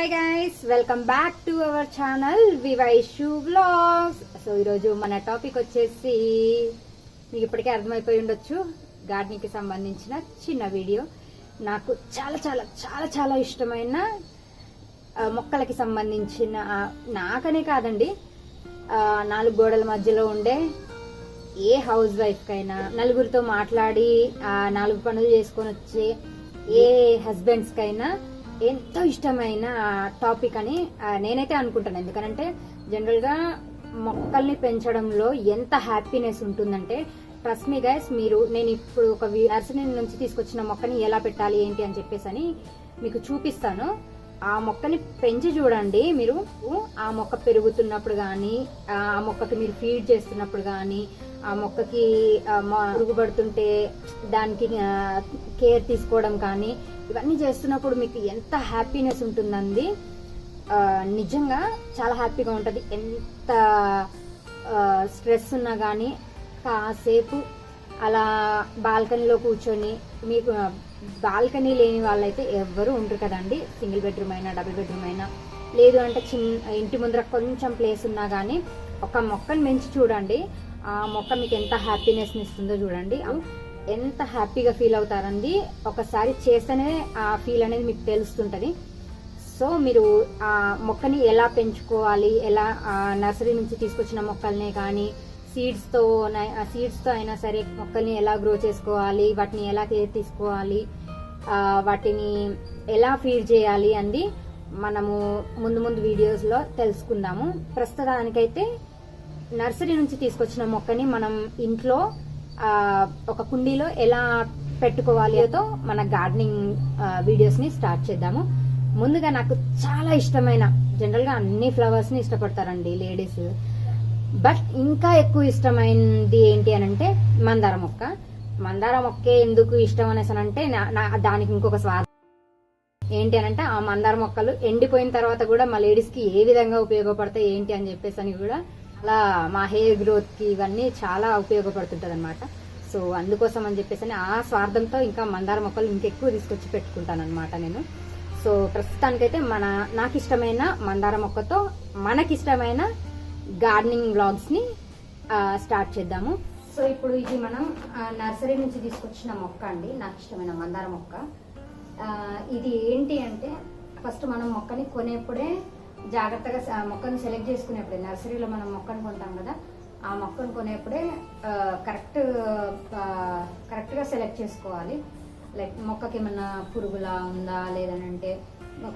Hi guys welcome back to our channel Vivaishu vlogs so ఈరోజు మన topic వచ్చేసి మీకు ఇప్పటికే అర్థమైపోయి ఉండొచ్చు. గార్డెనింగ్కి సంబంధించిన చిన్న వీడియో నాకు చాలా చాలా చాలా చాలా ఇష్టమైన మొక్కలకి సంబంధించిన నాకనే కాదండి నాలుగు గోడల మధ్యలో ఉండే ఏ హౌస్ వైఫ్ కైనా నలుగురితో మాట్లాడి నాలుగు పనులు చేసుకొని వచ్చే ఏ హస్బెండ్స్ కైనా ఎంతో ఇష్టమైన టాపిక్ అని నేనైతే అనుకుంటాను. ఎందుకనంటే జనరల్గా మొక్కల్ని పెంచడంలో ఎంత హ్యాపీనెస్ ఉంటుందంటే ట్రస్ట్ మీ గైస్ మీరు నేను ఇప్పుడు ఒక నర్సరీ నుంచి తీసుకొచ్చిన మొక్కని ఎలా పెట్టాలి ఏంటి అని చెప్పేసి అని మీకు చూపిస్తాను. ఆ మొక్కని పెంచి చూడండి మీరు. ఆ మొక్క పెరుగుతున్నప్పుడు కానీ ఆ మొక్కకి మీరు ఫీడ్ చేస్తున్నప్పుడు కానీ ఆ మొక్కకి మరుగుపడుతుంటే దానికి కేర్ తీసుకోవడం కానీ ఇవన్నీ చేస్తున్నప్పుడు మీకు ఎంత హ్యాపీనెస్ ఉంటుందండి? నిజంగా చాలా హ్యాపీగా ఉంటుంది. ఎంత స్ట్రెస్ ఉన్నా కానీ కాసేపు అలా బాల్కనీలో కూర్చొని మీకు బాల్కనీ లేని వాళ్ళైతే ఎవ్వరూ ఉండరు కదండి. సింగిల్ బెడ్రూమ్ అయినా డబుల్ బెడ్రూమ్ అయినా. లేదు అంటే చిన్న ఇంటి ముందర కొంచెం ప్లేస్ ఉన్నా కానీ ఒక మొక్కను పెంచి చూడండి. ఆ మొక్క మీకు ఎంత హ్యాపీనెస్ ఇస్తుందో చూడండి. ఎంత హ్యాపీగా ఫీల్ అవుతారండి? ఒకసారి చేస్తేనే ఆ ఫీల్ అనేది మీకు తెలుస్తుంటది. సో మీరు ఆ మొక్కని ఎలా పెంచుకోవాలి? ఎలా ఆ నర్సరీ నుంచి తీసుకొచ్చిన మొక్కల్నే కానీ సీడ్స్తో సీడ్స్తో అయినా సరే మొక్కల్ని ఎలా గ్రో చేసుకోవాలి? వాటిని ఎలా కేర్ తీసుకోవాలి? వాటిని ఎలా ఫీడ్ చేయాలి అంది మనము ముందు ముందు వీడియోస్లో తెలుసుకుందాము. ప్రస్తుతానికైతే నర్సరీ నుంచి తీసుకొచ్చిన మొక్కని మనం ఇంట్లో ఒక కుండీలో ఎలా పెట్టుకోవాలితో మన గార్డెనింగ్ వీడియోస్ని స్టార్ట్ చేద్దాము. ముందుగా నాకు చాలా ఇష్టమైన జనరల్గా అన్ని ఫ్లవర్స్ని ఇష్టపడతారండి లేడీస్. బట్ ఇంకా ఎక్కువ ఇష్టమైనది ఏంటి అని అంటే మందార మొక్క. మందార మొక్కే ఎందుకు ఇష్టం అనేసి అంటే నా- నా- దానికి ఇంకొక స్వాదం ఏంటి అని అంటే ఆ మందార మొక్కలు ఎండిపోయిన తర్వాత కూడా మా లేడీస్కి ఏ విధంగా ఉపయోగపడతాయి ఏంటి అని చెప్పేసి అని కూడా అలా మా హెయిర్ గ్రోత్కి ఇవన్నీ చాలా ఉపయోగపడుతుంటుంది అనమాట సో అందుకోసం అని చెప్పేసి అని ఆ స్వార్థంతో ఇంకా మందార మొక్కలు ఇంకెక్కువ తీసుకొచ్చి పెట్టుకుంటాను అనమాట నేను. సో ప్రస్తుతానికైతే మన నాకు ఇష్టమైన మందార మొక్కతో మనకిష్టమైన గార్డెనింగ్ బ్లాగ్స్ని స్టార్ట్ చేద్దాము. సో ఇప్పుడు ఇది మనం నర్సరీ నుంచి తీసుకొచ్చిన మొక్క అండి. నాకు ఇష్టమైన మందార మొక్క. ఇది ఏంటి అంటే ఫస్ట్ మనం మొక్కని కొనేప్పుడే జాగ్రత్తగా మొక్కను సెలెక్ట్ చేసుకునేప్పుడే నర్సరీలో మనం మొక్కను కొంటాం కదా ఆ మొక్కను కొనేప్పుడే కరెక్ట్ కరెక్ట్గా సెలెక్ట్ చేసుకోవాలి. లైక్ మొక్కకి ఏమన్నా పురుగులా ఉందా లేదనంటే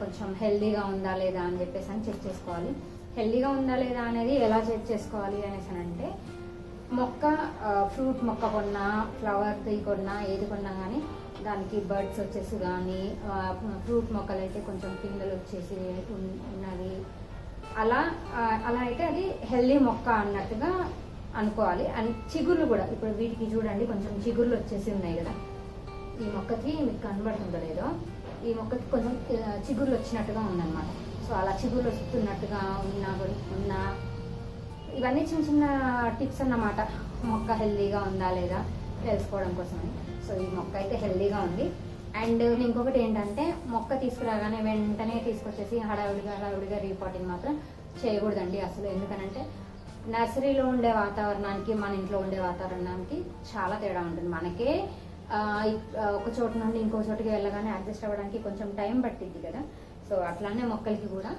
కొంచెం హెల్దీగా ఉందా లేదా అని చెప్పేసి అని చెక్ చేసుకోవాలి. హెల్దీగా ఉందా లేదా అనేది ఎలా చెక్ చేసుకోవాలి అనేసి అని అంటే మొక్క ఫ్రూట్ మొక్క కొన్నా ఫ్లవర్ కొన్నా ఏది కొన్నా కానీ దానికి బర్డ్స్ వచ్చేసి కానీ ఫ్రూట్ మొక్కలు అయితే కొంచెం పిందెలు వచ్చేసి ఉన్నది ఉన్నవి. అలా అలా అయితే అది హెల్దీ మొక్క అన్నట్టుగా అనుకోవాలి. అండ్ చిగుర్లు కూడా ఇప్పుడు వీటికి చూడండి కొంచెం చిగుర్లు వచ్చేసి ఉన్నాయి కదా. ఈ మొక్కకి మీకు కనబడుతుందో లేదో? ఈ మొక్కకి కొంచెం చిగుర్లు వచ్చినట్టుగా ఉందన్నమాట. సో అలా చిగుర్లు వస్తున్నట్టుగా ఉన్న ఉన్న ఇవన్నీ చిన్న చిన్న టిప్స్ అన్నమాట. మొక్క హెల్దీగా ఉందా లేదా? తెలుసుకోవడం కోసమని. సో ఈ మొక్క అయితే హెల్దీగా ఉంది. అండ్ ఇంకొకటి ఏంటంటే మొక్క తీసుకురాగానే వెంటనే తీసుకొచ్చేసి హడావిడిగా హడావిడిగా రీపాటింగ్ మాత్రం చేయకూడదండి అసలు. ఎందుకనంటే నర్సరీలో ఉండే వాతావరణానికి మన ఇంట్లో ఉండే వాతావరణానికి చాలా తేడా ఉంటుంది. మనకే ఒక చోటు నుండి ఇంకో చోటుకి వెళ్ళగానే అడ్జస్ట్ అవ్వడానికి కొంచెం టైం పట్టిద్ది కదా. సో అట్లానే మొక్కలకి కూడా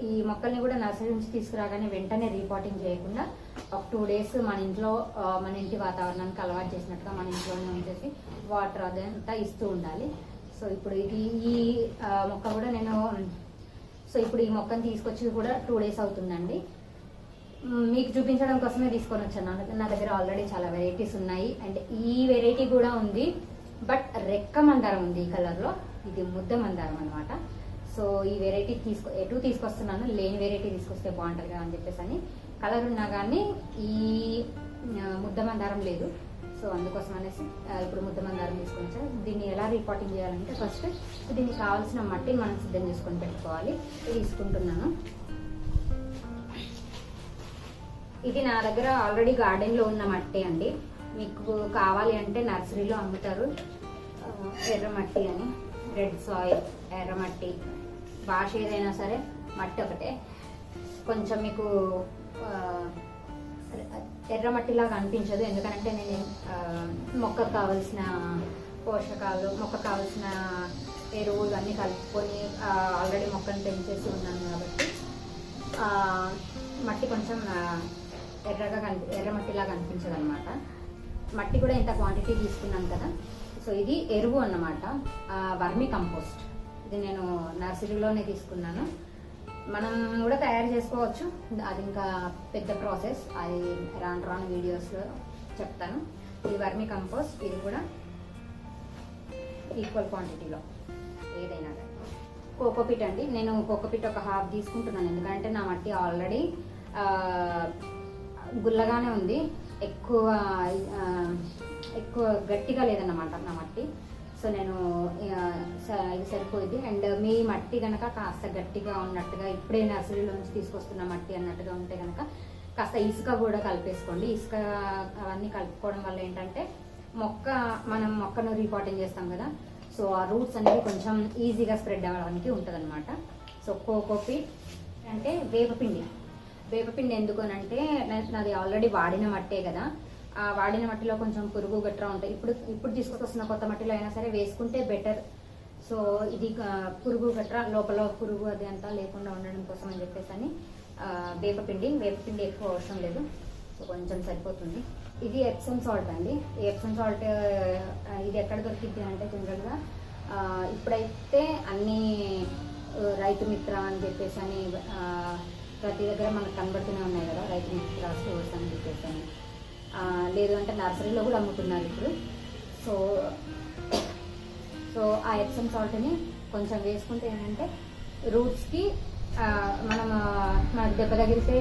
ఈ మొక్కల్ని కూడా నర్సరీ నుంచి తీసుకురాగానే వెంటనే రీపాటింగ్ చేయకుండా ఒక టూ డేస్ మన ఇంట్లో మన ఇంటి వాతావరణానికి అలవాటు చేసినట్టుగా మన ఇంట్లోనే ఉంచేసి వాటర్ అదంతా ఇస్తూ ఉండాలి. సో ఇప్పుడు ఇది ఈ మొక్క కూడా నేను సో ఇప్పుడు ఈ మొక్కను తీసుకొచ్చి కూడా టూ డేస్ అవుతుందండి. మీకు చూపించడం కోసమే తీసుకొని వచ్చాను. నా- నా దగ్గర ఆల్రెడీ చాలా వెరైటీస్ ఉన్నాయి. అండ్ ఈ వెరైటీ కూడా ఉంది. బట్ రెక్క మందారం ఉంది ఈ కలర్లో. ఇది ముద్ద మందారం అనమాట సో ఈ వెరైటీ తీసుకో ఎటు తీసుకొస్తున్నాను లేని వెరైటీ తీసుకొస్తే బాగుంటుంది కదా అని చెప్పేసి అని. కలర్ ఉన్నా కానీ ఈ ముద్ద మందారం లేదు. సో అందుకోసం అనేసి ఇప్పుడు ముద్ద మందారం తీసుకొని వచ్చా దీన్ని ఎలా రిపోర్టింగ్ చేయాలంటే ఫస్ట్ దీనికి కావాల్సిన మట్టిని మనం సిద్ధం చేసుకొని పెట్టుకోవాలి. తీసుకుంటున్నాను. ఇది నా దగ్గర ఆల్రెడీ గార్డెన్లో ఉన్న మట్టి అండి. మీకు కావాలి అంటే నర్సరీలో అమ్ముతారు. ఎర్రమట్టి అని రెడ్ సాయిల్ ఎర్రమట్టి భాష ఏదైనా సరే మట్టి ఒకటే. కొంచెం మీకు ఎర్రమట్టిలాగా అనిపించదు. ఎందుకంటే నేను మొక్కకు కావలసిన పోషకాలు మొక్కకు కావలసిన ఎరువులు అన్నీ కలుపుకొని ఆల్రెడీ మొక్కను పెంచేసి ఉన్నాను కాబట్టి మట్టి కొంచెం ఎర్రగా కనిపి ఎర్రమట్టిలాగా అనిపించదు అనమాట మట్టి కూడా ఇంత క్వాంటిటీ తీసుకున్నాను కదా. సో ఇది ఎరువు అన్నమాట. వర్మి కంపోస్ట్ ఇది నేను నర్సరీలోనే తీసుకున్నాను. మనం కూడా తయారు చేసుకోవచ్చు. అది ఇంకా పెద్ద ప్రాసెస్. అది రాను రాను వీడియోస్లో చెప్తాను. ఇది వర్మి కంపోస్ట్ ఇది కూడా ఈక్వల్ క్వాంటిటీలో ఏదైనా కోకోపిట్ అండి. నేను కోకోపిట్ ఒక హాఫ్ తీసుకుంటున్నాను. ఎందుకంటే నా మట్టి ఆల్రెడీ గుల్లగానే ఉంది. ఎక్కువ ఎక్కువ గట్టిగా లేదన్నమాట నా మట్టి. సో నేను స- ఇది సరిపోయింది. అండ్ మీ మట్టి కనుక కాస్త గట్టిగా ఉన్నట్టుగా ఇప్పుడే నర్సరీలో నుంచి తీసుకొస్తున్న మట్టి అన్నట్టుగా ఉంటే కనుక కాస్త ఇసుక కూడా కలిపేసుకోండి. ఇసుక అవన్నీ కలుపుకోవడం వల్ల ఏంటంటే మొక్క మనం మొక్కను రీపాటింగ్ చేస్తాం కదా. సో ఆ రూట్స్ అనేవి కొంచెం ఈజీగా స్ప్రెడ్ అవ్వడానికి ఉంటుందన్నమాట. సో కోకోపీట్ అంటే వేపపిండి. వేపపిండి ఎందుకు అని అంటే నాది ఆల్రెడీ వాడిన మట్టే కదా. వాడిన మట్టిలో కొంచెం పురుగు గట్రా ఉంటాయి. ఇప్పుడు ఇప్పుడు తీసుకొస్తున్న కొత్త మట్టిలో అయినా సరే వేసుకుంటే బెటర్ సో ఇది పురుగు గట్రా లోపల పురుగు అది అంతా లేకుండా ఉండడం కోసం అని చెప్పేసి అని వేపపిండి వేపపిండి ఎక్కువ అవసరం లేదు. సో కొంచెం సరిపోతుంది. ఇది ఎప్సమ్ సాల్ట్ అండి. ఈ ఎప్సమ్ సాల్ట్ ఇది ఎక్కడ దొరికిద్ది అంటే జనరల్గా ఇప్పుడైతే అన్ని రైతు మిత్ర అని చెప్పేసి అని ప్రతి దగ్గర మనకు కనబడుతూనే ఉన్నాయి కదా రైతు మిత్ర. లేదు అంటే నర్సరీలో కూడా అమ్ముతున్నారు ఇప్పుడు. సో సో ఆ ఎప్సమ్ సాల్ట్ని కొంచెం వేసుకుంటే ఏంటంటే రూట్స్కి మనం మనకు దెబ్బ తగిలితే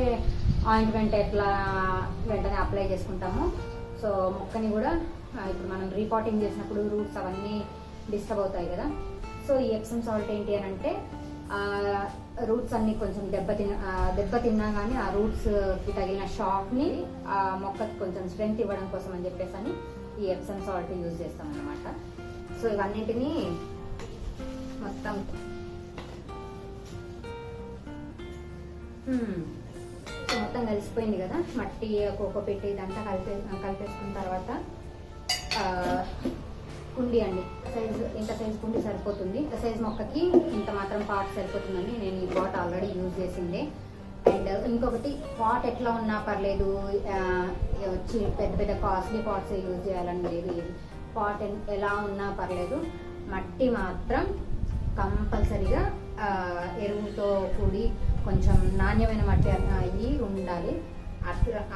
ఆయింట్మెంట్ ఎట్లా వెంటనే అప్లై చేసుకుంటాము. సో మొక్కని కూడా ఇప్పుడు మనం రీపాటింగ్ చేసినప్పుడు రూట్స్ అవన్నీ డిస్టర్బ్ అవుతాయి కదా. సో ఈ ఎప్సమ్ సాల్ట్ ఏంటి అని అంటే రూట్స్ అన్ని కొంచెం దెబ్బ తిన కానీ ఆ రూట్స్కి తగిలిన షాక్ని ఆ మొక్కకి కొంచెం స్ట్రెంగ్త్ ఇవ్వడం కోసం అని చెప్పేసి అని ఈ ఎప్సమ్ సాల్ట్ యూజ్ చేస్తాం అనమాట సో ఇవన్నిటిని మొత్తం సో మొత్తం కలిసిపోయింది కదా మట్టి కోకో పెట్టి ఇదంతా కలిపే కలిపేసుకున్న తర్వాత కుండీ అండి. సైజు ఇంత సైజ్ కుండీ సరిపోతుంది. ఇంత సైజ్ మొక్కకి ఇంత మాత్రం పాట్ సరిపోతుందండి. నేను ఈ పాట్ ఆల్రెడీ యూజ్ చేసిందే. అండ్ ఇంకొకటి పాట్ ఎట్లా ఉన్నా పర్లేదు వచ్చి పెద్ద పెద్ద కాస్ట్లీ పాట్స్ యూజ్ చేయాలని లేదు. పాట్ ఎలా ఉన్నా పర్లేదు. మట్టి మాత్రం కంపల్సరిగా ఎరువుతో కూడి కొంచెం నాణ్యమైన మట్టి అయ్యి ఉండాలి.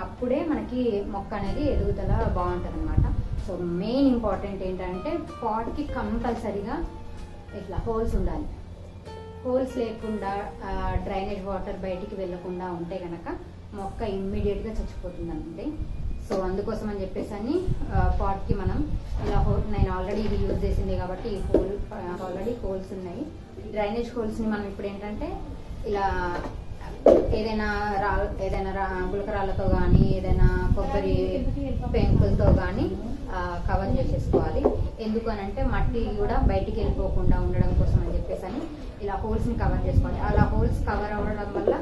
అప్పుడే మనకి మొక్క అనేది ఎదుగుదల బాగుంటుంది అనమాట సో మెయిన్ ఇంపార్టెంట్ ఏంటంటే పాట్కి కంపల్సరిగా ఇట్లా హోల్స్ ఉండాలి. హోల్స్ లేకుండా డ్రైనేజ్ వాటర్ బయటికి వెళ్ళకుండా ఉంటే కనుక మొక్క ఇమ్మీడియట్గా చచ్చిపోతుంది అంతే సో అందుకోసం అని చెప్పేసి అని పాట్కి మనం ఇలా హోల్ నేను ఆల్రెడీ ఇది యూజ్ చేసింది కాబట్టి ఈ హోల్ ఆల్రెడీ హోల్స్ ఉన్నాయి. డ్రైనేజ్ హోల్స్ని మనం ఇప్పుడు ఏంటంటే ఇలా ఏదైనా రా ఏదైనా రా గులకరాళ్ళతో కానీ ఏదైనా కొబ్బరి పెంకులతో కానీ కవర్ చేసేసుకోవాలి. ఎందుకు అని అంటే మట్టి కూడా బయటికి వెళ్ళిపోకుండా ఉండడం కోసం అని చెప్పేసి అని ఇలా హోల్స్ని కవర్ చేసుకోవాలి. అలా హోల్స్ కవర్ అవ్వడం వల్ల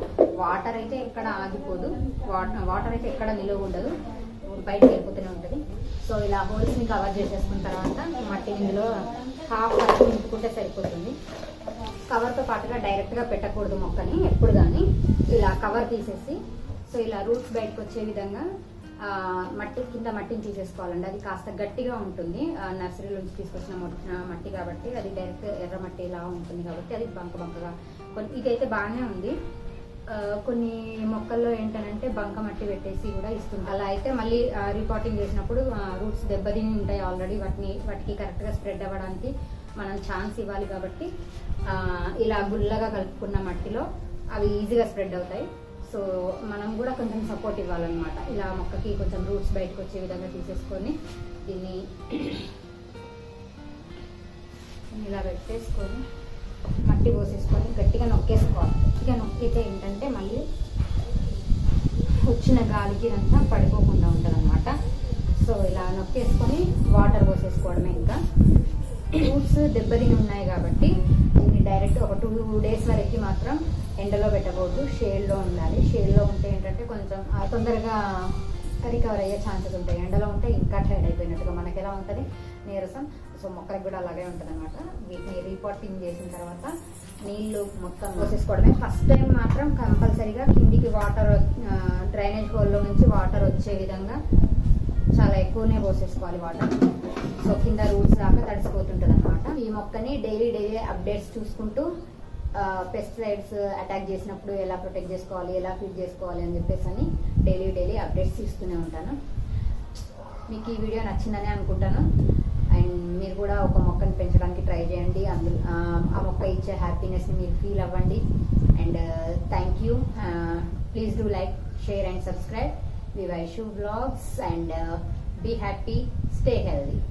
వాటర్ అయితే ఎక్కడ ఆగిపోదు. వాటర్ వాటర్ అయితే ఎక్కడ నిలువ ఉండదు. బయటికి వెళ్ళిపోతూనే ఉంటుంది. సో ఇలా హోల్స్ని కవర్ చేసేసుకున్న తర్వాత మట్టి ఇందులో హాఫ్ వరకు నింపుకుంటే సరిపోతుంది. కవర్తో పాటుగా డైరెక్ట్గా పెట్టకూడదు మొక్కని ఎప్పుడు కానీ ఇలా కవర్ తీసేసి సో ఇలా రూట్స్ బయటకు వచ్చే విధంగా మట్టి కింద మట్టిని తీసేసుకోవాలండి. అది కాస్త గట్టిగా ఉంటుంది. ఆ, నర్సరీ నుంచి తీసుకొచ్చిన మట్టి కాబట్టి అది డైరెక్ట్ ఎర్ర మట్టి ఇలా ఉంటుంది కాబట్టి అది బంక బంకగా. కొన్ని ఇదైతే బాగానే ఉంది. కొన్ని మొక్కల్లో ఏంటంటే బంక మట్టి పెట్టేసి కూడా ఇస్తుంది అలా అయితే మళ్ళీ రిపోర్టింగ్ చేసినప్పుడు రూట్స్ దెబ్బతిని ఉంటాయి ఆల్రెడీ వాటిని వాటికి కరెక్ట్గా స్ప్రెడ్ అవ్వడానికి మనం ఛాన్స్ ఇవ్వాలి కాబట్టి ఇలా గుల్లగా కలుపుకున్న మట్టిలో అవి ఈజీగా స్ప్రెడ్ అవుతాయి. సో మనం కూడా కొంచెం సపోర్ట్ ఇవ్వాలన్నమాట. ఇలా మొక్కకి కొంచెం రూట్స్ బయటకు వచ్చే విధంగా తీసేసుకొని దీన్ని ఇలా పెట్టేసుకొని మట్టి పోసేసుకొని గట్టిగా నొక్కేసుకోవాలి. గట్టిగా నొక్కితే ఏంటంటే మళ్ళీ వచ్చిన గాలికి అంతా పడిపోకుండా ఉంటుంది అనమాట సో ఇలా నొక్కేసుకొని వాటర్ పోసేసుకోవడమే ఇంకా. రూట్స్ దెబ్బతిని ఉన్నాయి కాబట్టి దీన్ని డైరెక్ట్ ఒక టూ డేస్ వరకు మాత్రం ఎండలో పెట్టకూడదు. షేడ్లో ఉండాలి. షేడ్లో ఉంటే ఏంటంటే కొంచెం తొందరగా రికవర్ అయ్యే ఛాన్సెస్ ఉంటాయి. ఎండలో ఉంటే ఇంకా టైర్డ్ అయిపోయినట్టుగా మనకి ఎలా ఉంటుంది? నీరసం. సో మొక్కలకు కూడా అలాగే ఉంటుంది అనమాట వీటిని రీపాటింగ్ చేసిన తర్వాత నీళ్ళు మొత్తం పోసేసుకోవడమే. ఫస్ట్ టైం మాత్రం కంపల్సరీగా కిందికి వాటర్ డ్రైనేజ్ హోల్లో నుంచి వాటర్ వచ్చే విధంగా చాలా ఎక్కువనే పోసేసుకోవాలి వాటర్. సో కింద రూట్స్ దాకా తడిసిపోతుంటుంది అనమాట ఈ మొక్కని డైలీ డైలీ అప్డేట్స్ చూసుకుంటూ పెస్టిసైడ్స్ అటాక్ చేసినప్పుడు ఎలా ప్రొటెక్ట్ చేసుకోవాలి ఎలా ఫీడ్ చేసుకోవాలి అని చెప్పేసి అని డైలీ డైలీ అప్డేట్స్ ఇస్తూనే ఉంటాను. మీకు ఈ వీడియో నచ్చిందని అనుకుంటాను. అండ్ మీరు కూడా ఒక మొక్కని పెంచడానికి ట్రై చేయండి. అందులో ఆ, ఆ మొక్క ఇచ్చే హ్యాపీనెస్ని మీరు ఫీల్ అవ్వండి. And thank you please do like share and subscribe Vivaishu Vlogs and uh, be happy, stay healthy.